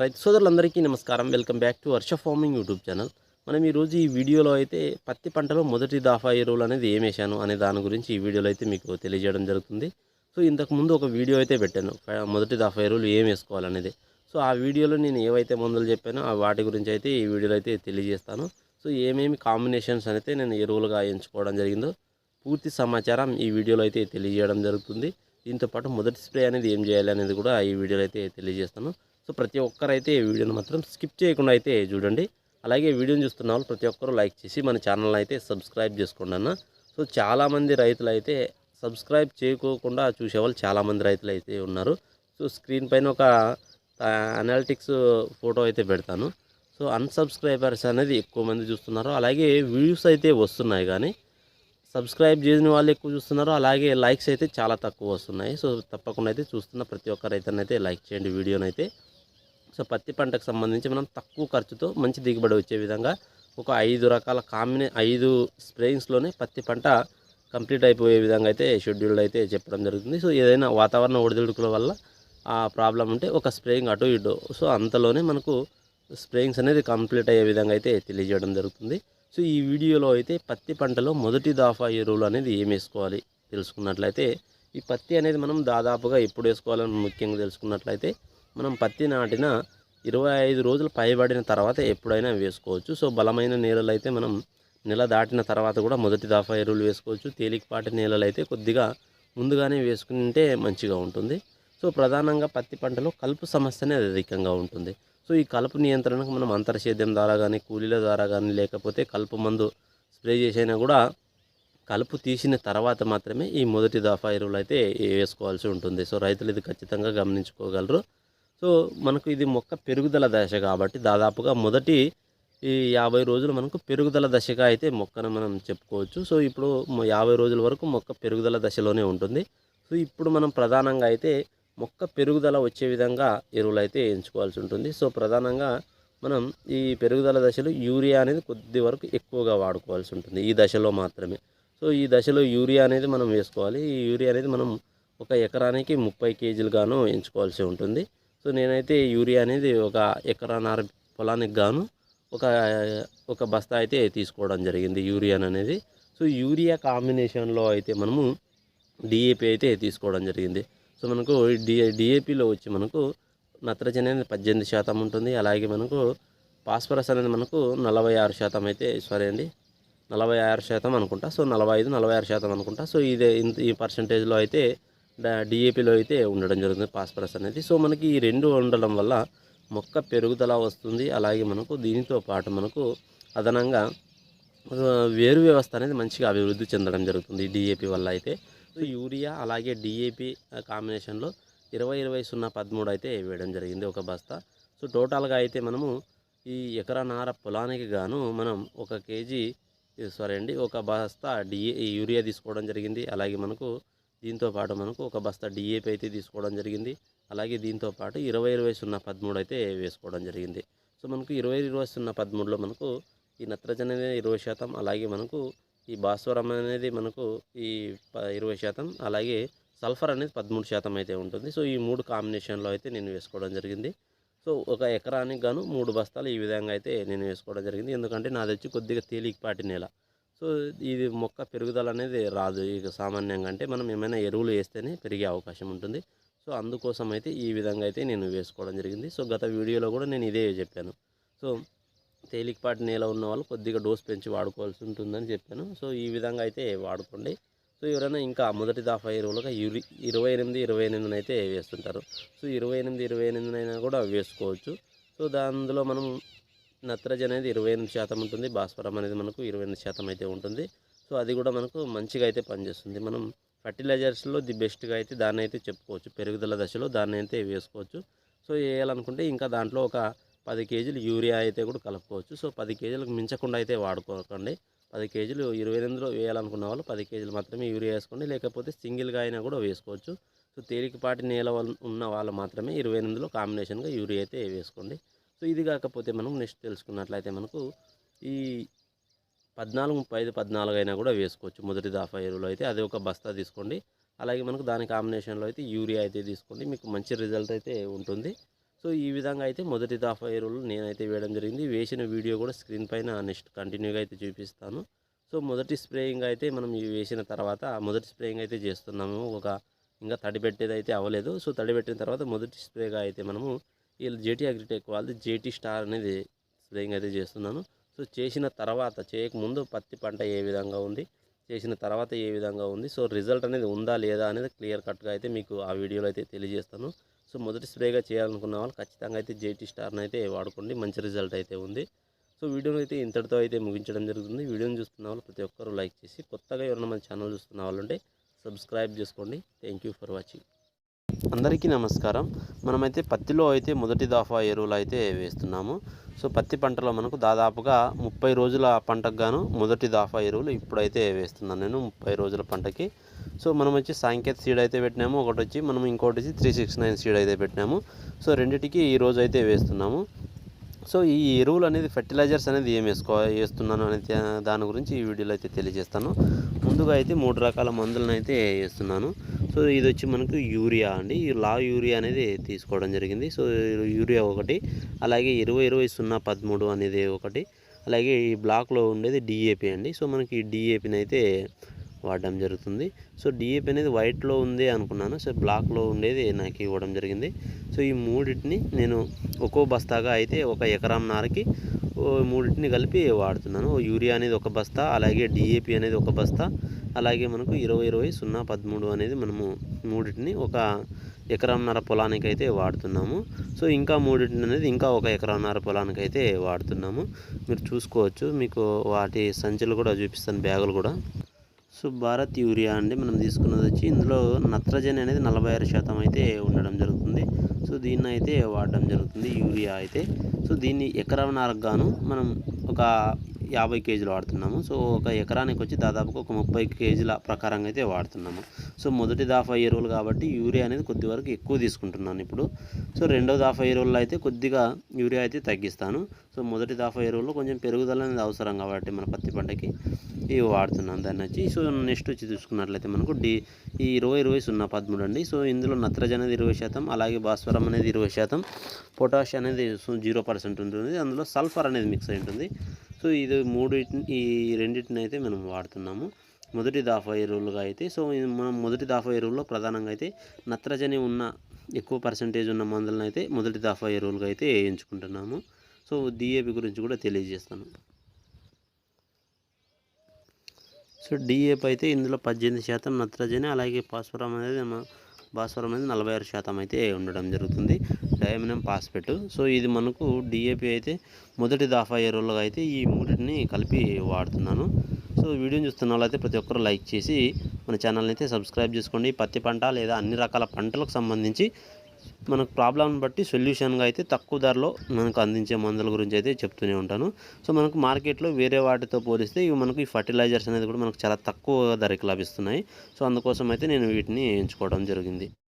రైతు సోదరులందరికీ నమస్కారం. Welcome back to Varsha farming YouTube channel. మనం ఈరోజు ఈ వీడియోలో అయితే పత్తి పంటలో మొదటి దాఫా ఎరువులు అనేది ఏం వేశాను అనే దాని గురించి ఈ వీడియోలో అయితే మీకు తెలియజేయడం జరుగుతుంది. సో ఇంతకు ముందు ఒక వీడియో అయితే పెట్టాను. మొదటి దాఫా ఎరువులు ఏం వేసుకోవాలనేది. సో ఆ వీడియోలో నేను ఏవైతే మందులు చెప్పానో ఆ వాటి గురించి అయితే ఈ వీడియోలో అయితే తెలియజేస్తాను. సో ఏమేమి కాంబినేషన్స్ అయితే నేను ఎరువులుగా ఎంచుకోవడం జరిగిందో పూర్తి సమాచారం ఈ వీడియోలో అయితే తెలియజేయడం జరుగుతుంది. దీంతో పాటు మొదటి స్ప్రే అనేది ఏం చేయాలి అనేది కూడా ఈ వీడియోలో అయితే తెలియజేస్తాను. సో ప్రతి ఒక్కరైతే ఈ వీడియోని మాత్రం స్కిప్ చేయకుండా అయితే చూడండి. అలాగే వీడియోని చూస్తున్న వాళ్ళు ప్రతి ఒక్కరూ లైక్ చేసి మన ఛానల్ అయితే సబ్స్క్రైబ్ చేసుకోండి అన్న. సో చాలామంది రైతులు అయితే సబ్స్క్రైబ్ చేయకోకుండా చూసేవాళ్ళు చాలామంది రైతులు అయితే ఉన్నారు. సో స్క్రీన్ పైన ఒక అనాలిటిక్స్ ఫోటో అయితే పెడతాను. సో అన్సబ్స్క్రైబర్స్ అనేది ఎక్కువ మంది చూస్తున్నారు. అలాగే వ్యూస్ అయితే వస్తున్నాయి కానీ సబ్స్క్రైబ్ చేసిన వాళ్ళు ఎక్కువ చూస్తున్నారు. అలాగే లైక్స్ అయితే చాలా తక్కువ వస్తున్నాయి. సో తప్పకుండా అయితే చూస్తున్న ప్రతి ఒక్క రైతన్నైతే లైక్ చేయండి వీడియోనైతే. సో పత్తి పంటకు సంబంధించి మనం తక్కువ ఖర్చుతో మంచి దిగుబడి వచ్చే విధంగా ఒక ఐదు రకాల కాంబినే ఐదు స్ప్రేయింగ్స్లోనే పత్తి పంట కంప్లీట్ అయిపోయే విధంగా అయితే షెడ్యూల్డ్ అయితే చెప్పడం జరుగుతుంది. సో ఏదైనా వాతావరణ ఒడిదుడుకుల వల్ల ఆ ప్రాబ్లం ఉంటే ఒక స్ప్రేయింగ్ అటు ఇటు. సో అంతలోనే మనకు స్ప్రేయింగ్స్ అనేది కంప్లీట్ అయ్యే విధంగా అయితే తెలియజేయడం జరుగుతుంది. సో ఈ వీడియోలో అయితే పత్తి పంటలో మొదటి దాఫా ఎరువులు అనేది ఏం వేసుకోవాలి తెలుసుకున్నట్లయితే ఈ పత్తి అనేది మనం దాదాపుగా ఎప్పుడు వేసుకోవాలని ముఖ్యంగా తెలుసుకున్నట్లయితే మనం పత్తి నాటిన ఇరవై ఐదు రోజులు పైబడిన తర్వాత ఎప్పుడైనా వేసుకోవచ్చు. సో బలమైన నేలలు అయితే మనం నెల దాటిన తర్వాత కూడా మొదటి దాఫా ఎరువులు వేసుకోవచ్చు. తేలికపాటి నేలలు అయితే కొద్దిగా ముందుగానే వేసుకుంటే మంచిగా ఉంటుంది. సో ప్రధానంగా పత్తి పంటలో కలుపు సమస్య అనేది అధికంగా ఉంటుంది. సో ఈ కలుపు నియంత్రణకు మనం అంతర్సేద్యం ద్వారా కానీ కూలీల ద్వారా కానీ లేకపోతే కలుపు మందు స్ప్రే చేసైనా కూడా కలుపు తీసిన తర్వాత మాత్రమే ఈ మొదటి దఫా ఎరువులు అయితే వేసుకోవాల్సి ఉంటుంది. సో రైతులు ఇది ఖచ్చితంగా గమనించుకోగలరు. సో మనకు ఇది మొక్క పెరుగుదల దశ కాబట్టి దాదాపుగా మొదటి ఈ యాభై రోజులు మనకు పెరుగుదల దశగా అయితే మొక్కను మనం చెప్పుకోవచ్చు. సో ఇప్పుడు యాభై రోజుల వరకు మొక్క పెరుగుదల దశలోనే ఉంటుంది. సో ఇప్పుడు మనం ప్రధానంగా అయితే మొక్క పెరుగుదల వచ్చే విధంగా ఎరువులు అయితే ఎంచుకోవాల్సి ఉంటుంది. సో ప్రధానంగా మనం ఈ పెరుగుదల దశలో యూరియా అనేది కొద్ది వరకు ఎక్కువగా వాడుకోవాల్సి ఉంటుంది. ఈ దశలో మాత్రమే. సో ఈ దశలో యూరియా అనేది మనం వేసుకోవాలి. ఈ యూరియా అనేది మనం ఒక ఎకరానికి ముప్పై కేజీలుగాను ఎంచుకోవాల్సి ఉంటుంది. సో నేనైతే యూరియా అనేది ఒక ఎకరాన్నర పొలానికి గాను ఒక ఒక బస్తా అయితే తీసుకోవడం జరిగింది యూరియా అనేది. సో యూరియా కాంబినేషన్లో అయితే మనము డిఏపి అయితే తీసుకోవడం జరిగింది. సో మనకు డి డిఏపిలో వచ్చి మనకు నత్రజని అనేది పద్దెనిమిది శాతం ఉంటుంది. అలాగే మనకు ఫాస్ఫరస్ అనేది మనకు నలభై ఆరు శాతం అయితే సారీ అండి నలభై ఆరు శాతం అనుకుంటా. సో నలభై ఐదు నలభై ఆరు శాతం అనుకుంటా. సో ఇదే ఇంత ఈ పర్సంటేజ్లో అయితే డిఏపిలో అయితే ఉండడం జరుగుతుంది ఫాస్ఫరస్ అనేది. సో మనకి ఈ రెండు ఉండడం వల్ల మొక్క పెరుగుదల వస్తుంది. అలాగే మనకు దీనితో పాటు మనకు అదనంగా వేరు వ్యవస్థ అనేది మంచిగా అభివృద్ధి చెందడం జరుగుతుంది డిఏపి వల్ల అయితే. యూరియా అలాగే డిఏపి కాంబినేషన్లో ఇరవై ఇరవై సున్నా పదమూడు అయితే వేయడం జరిగింది ఒక బస్తా. సో టోటల్గా అయితే మనము ఈ ఎకరనార పొలానికి గాను మనం ఒక కేజీ సారీ అండి ఒక బస్తా డిఏ యూరియా తీసుకోవడం జరిగింది. అలాగే మనకు దీంతో పాటు మనకు ఒక బస్తా డిఏపి అయితే తీసుకోవడం జరిగింది. అలాగే దీంతో పాటు ఇరవై ఇరవై సున్నా పదమూడు అయితే వేసుకోవడం జరిగింది. సో మనకు ఇరవై ఇరవై సున్నా పదమూడులో మనకు ఈ నత్రజని అనేది ఇరవై శాతం అలాగే మనకు ఈ భాస్వరం అనేది మనకు ఈ ప- ఇరవై శాతం అలాగే సల్ఫర్ అనేది పదమూడు శాతం అయితే ఉంటుంది. సో ఈ మూడు కాంబినేషన్లో అయితే నేను వేసుకోవడం జరిగింది. సో ఒక ఎకరానికి గాను మూడు బస్తాలు ఈ విధంగా అయితే నేను వేసుకోవడం జరిగింది. ఎందుకంటే నాది వచ్చి కొద్దిగా తేలికపాటి నేల. సో ఇది మొక్క పెరుగుదల అనేది రాదు. ఇక సామాన్యంగా అంటే మనం ఏమైనా ఎరువులు వేస్తేనే పెరిగే అవకాశం ఉంటుంది. సో అందుకోసం అయితే ఈ విధంగా అయితే నేను వేసుకోవడం జరిగింది. సో గత వీడియోలో కూడా నేను ఇదే చెప్పాను. సో తేలికపాటి నేల ఉన్న వాళ్ళు కొద్దిగా డోస్ పెంచి వాడుకోవాల్సి ఉంటుందని చెప్పాను. సో ఈ విధంగా అయితే వాడుకోండి. సో ఎవరైనా ఇంకా మొదటి దాఫా ఎరువులుగా ఇరు ఇరవై ఎనిమిది ఇరవై ఎనిమిదిని అయితే వేస్తుంటారు. సో ఇరవై ఎనిమిది ఇరవై ఎనిమిదినైనా కూడా వేసుకోవచ్చు. సో దానిలో మనం నత్రజని అనేది ఇరవై ఎనిమిది శాతం ఉంటుంది భాస్వరం అనేది మనకు ఇరవై ఎనిమిది శాతం అయితే ఉంటుంది. సో అది కూడా మనకు మంచిగా అయితే పనిచేస్తుంది. మనం ఫర్టిలైజర్స్లో ది బెస్ట్గా అయితే దాన్ని అయితే చెప్పుకోవచ్చు. పెరుగుదల దశలో దాన్ని అయితే వేసుకోవచ్చు. సో వేయాలనుకుంటే ఇంకా దాంట్లో ఒక పది కేజీలు యూరియా అయితే కూడా కలుపుకోవచ్చు. సో పది కేజీలకు మించకుండా అయితే వాడుకోకండి. పది కేజీలు ఇరవై ఎనిమిదిలో వేయాలనుకున్న వాళ్ళు పది కేజీలు మాత్రమే యూరియా వేసుకోండి. లేకపోతే సింగిల్గా అయినా కూడా వేసుకోవచ్చు. సో తేలికపాటి నేల ఉన్న వాళ్ళు మాత్రమే ఇరవై ఎనిమిదిలో కాంబినేషన్గా యూరియా అయితే వేసుకోండి. సో ఇది కాకపోతే మనం నెక్స్ట్ తెలుసుకున్నట్లయితే మనకు ఈ పద్నాలుగు ముప్పై ఐదు పద్నాలుగు అయినా కూడా వేసుకోవచ్చు. మొదటి దాఫా ఎరువులు అయితే అది ఒక బస్తా తీసుకోండి. అలాగే మనకు దాని కాంబినేషన్లో అయితే యూరియా అయితే తీసుకోండి. మీకు మంచి రిజల్ట్ అయితే ఉంటుంది. సో ఈ విధంగా అయితే మొదటి దాఫా ఎరువులు నేనైతే వేయడం జరిగింది. వేసిన వీడియో కూడా స్క్రీన్ పైన నెక్స్ట్ కంటిన్యూగా అయితే చూపిస్తాను. సో మొదటి స్ప్రేయింగ్ అయితే మనం వేసిన తర్వాత మొదటి స్ప్రేయింగ్ అయితే చేస్తున్నాము. ఒక ఇంకా తడి పెట్టేది అయితే అవ్వలేదు. సో తడి పెట్టిన తర్వాత మొదటి స్ప్రేగా అయితే మనము వీళ్ళు జేటీ అగ్రిటెక్ వాళ్ళది జేటీ స్టార్ అనేది స్ప్రేయింగ్ అయితే చేస్తున్నాను. సో చేసిన తర్వాత చేయకముందు పత్తి పంట ఏ విధంగా ఉంది చేసిన తర్వాత ఏ విధంగా ఉంది సో రిజల్ట్ అనేది ఉందా లేదా అనేది క్లియర్ కట్గా అయితే మీకు ఆ వీడియోలో అయితే తెలియజేస్తాను. సో మొదటి స్ప్రేగా చేయాలనుకున్న వాళ్ళు ఖచ్చితంగా అయితే జేటీ స్టార్ని అయితే వాడుకోండి మంచి రిజల్ట్ అయితే ఉంది. సో వీడియోని అయితే ఇంతటితో అయితే ముగించడం జరుగుతుంది. వీడియోని చూస్తున్న వాళ్ళు ప్రతి ఒక్కరూ లైక్ చేసి కొత్తగా ఎవరైనా మన ఛానల్ చూస్తున్న వాళ్ళు ఉంటే సబ్స్క్రైబ్ చేసుకోండి. Thank you for watching. అందరికీ నమస్కారం. మనమైతే పత్తిలో అయితే మొదటి దాఫా ఎరువులు అయితే వేస్తున్నాము. సో పత్తి పంటలో మనకు దాదాపుగా ముప్పై రోజుల పంటకు గాను మొదటి దాఫా ఎరువులు ఇప్పుడైతే వేస్తున్నాను నేను ముప్పై రోజుల పంటకి. సో మనం వచ్చి సాంకేత్ సీడ్ అయితే పెట్టినాము. ఒకటి వచ్చి మనం ఇంకోటి వచ్చి త్రీ సిక్స్ నైన్ సీడ్ అయితే పెట్టినాము. సో రెండింటికి ఈ రోజు అయితే వేస్తున్నాము. సో ఈ ఎరువులు అనేది ఫెర్టిలైజర్స్ అనేది ఏం వేసుకో వేస్తున్నాను అనేది దాని గురించి ఈ వీడియోలో అయితే తెలియజేస్తాను. ముందుగా అయితే మూడు రకాల మందులను అయితే వేస్తున్నాను. సో ఇది వచ్చి మనకు యూరియా అండి. ఈ లా యూరియా అనేది తీసుకోవడం జరిగింది. సో యూరియా ఒకటి అలాగే ఇరవై ఇరవై సున్నా పదమూడు అనేది ఒకటి అలాగే ఈ బ్లాక్లో ఉండేది డిఏపి అండి. సో మనకి ఈ డిఏపిని అయితే వాడడం జరుగుతుంది. సో డిఏపి అనేది వైట్లో ఉంది అనుకున్నాను. సో బ్లాక్లో ఉండేది నాకు ఇవ్వడం జరిగింది. సో ఈ మూడింటిని నేను ఒక్కో బస్తాగా అయితే ఒక ఎకరం నారకి ఓ మూడింటిని కలిపి వాడుతున్నాను. యూరియా అనేది ఒక బస్తా అలాగే డిఏపి అనేది ఒక బస్తా అలాగే మనకు ఇరవై ఇరవై సున్నా పదమూడు అనేది మనము మూడింటిని ఒక ఎకరంన్నర పొలానికి అయితే వాడుతున్నాము. సో ఇంకా మూడింటిని అనేది ఇంకా ఒక ఎకరంన్నర పొలానికి అయితే వాడుతున్నాము. మీరు చూసుకోవచ్చు మీకు వాటి సంచులు కూడా చూపిస్తాను బ్యాగులు కూడా. సో భారత్ యూరియా అండి మనం తీసుకున్నది వచ్చి ఇందులో నత్రజని అనేది నలభై ఆరు శాతం అయితే ఉండడం జరుగుతుంది. సో దీన్ని అయితే వాడడం జరుగుతుంది యూరియా అయితే. సో దీన్ని ఎకరన్నరకు గాను మనం ఒక యాభై కేజీలు వాడుతున్నాము. సో ఒక ఎకరానికి వచ్చి దాదాపుగా ఒక ముప్పై కేజీల ప్రకారంగా అయితే వాడుతున్నాము. సో మొదటి దాఫా ఎరువులు కాబట్టి యూరియా అనేది కొద్ది వరకు ఎక్కువ తీసుకుంటున్నాను ఇప్పుడు. సో రెండో దాఫా ఎరువుల్లో అయితే కొద్దిగా యూరియా అయితే తగ్గిస్తాను. సో మొదటి దాఫా ఎరువుల్లో కొంచెం పెరుగుదల అనేది అవసరం కాబట్టి మన పత్తి పంటకి ఇవి వాడుతున్నాను దాన్ని వచ్చి. సో నెక్స్ట్ వచ్చి చూసుకున్నట్లయితే మనకు డి ఈ ఇరవై ఇరవై సున్నా పదమూడు అండి. సో ఇందులో నత్రజని అనేది ఇరవై శాతం అలాగే భాస్వరం అనేది ఇరవై శాతం పొటాష్ అనేది జీరో పర్సెంట్ ఉంటుంది. అందులో సల్ఫర్ అనేది మిక్స్ అయి ఉంటుంది. సో ఇది మూడు ఈ రెండింటిని అయితే మనం వాడుతున్నాము. మొదటి దాఫా ఎరువులుగా అయితే సో మనం మొదటి దాఫా ఎరువుల్లో ప్రధానంగా అయితే నత్రజని ఉన్న ఎక్కువ పర్సంటేజ్ ఉన్న మందులను అయితే మొదటి దాఫా ఎరువులుగా అయితే వేయించుకుంటున్నాము సో డిఏపి గురించి కూడా తెలియజేస్తాను. సో డిఏపి అయితే ఇందులో పద్దెనిమిది శాతం నత్రజని అలాగే ఫాస్ఫరం అనేది మ- భాస్వరం అనేది నలభై ఆరు శాతం అయితే ఉండడం జరుగుతుంది. డయామినం పాస్పెట్ సో ఇది మనకు డిఏపి అయితే మొదటి దాఫా ఎరువులుగా అయితే ఈ మూడింటిని కలిపి వాడుతున్నాను. సో వీడియోని చూస్తున్న వాళ్ళైతే ప్రతి ఒక్కరు లైక్ చేసి మన ఛానల్ని అయితే సబ్స్క్రైబ్ చేసుకోండి. పత్తి పంట లేదా అన్ని రకాల పంటలకు సంబంధించి మనకు ప్రాబ్లం బట్టి సొల్యూషన్గా అయితే తక్కువ ధరలో మనకు అందించే మందుల గురించి అయితే చెప్తూనే ఉంటాను. సో మనకు మార్కెట్లో వేరే వాటితో పోలిస్తే ఇవి మనకు ఈ ఫర్టిలైజర్స్ అనేది కూడా మనకు చాలా తక్కువ ధరకి లభిస్తున్నాయి. సో అందుకోసం అయితే నేను వీటిని ఎంచుకోవడం జరిగింది.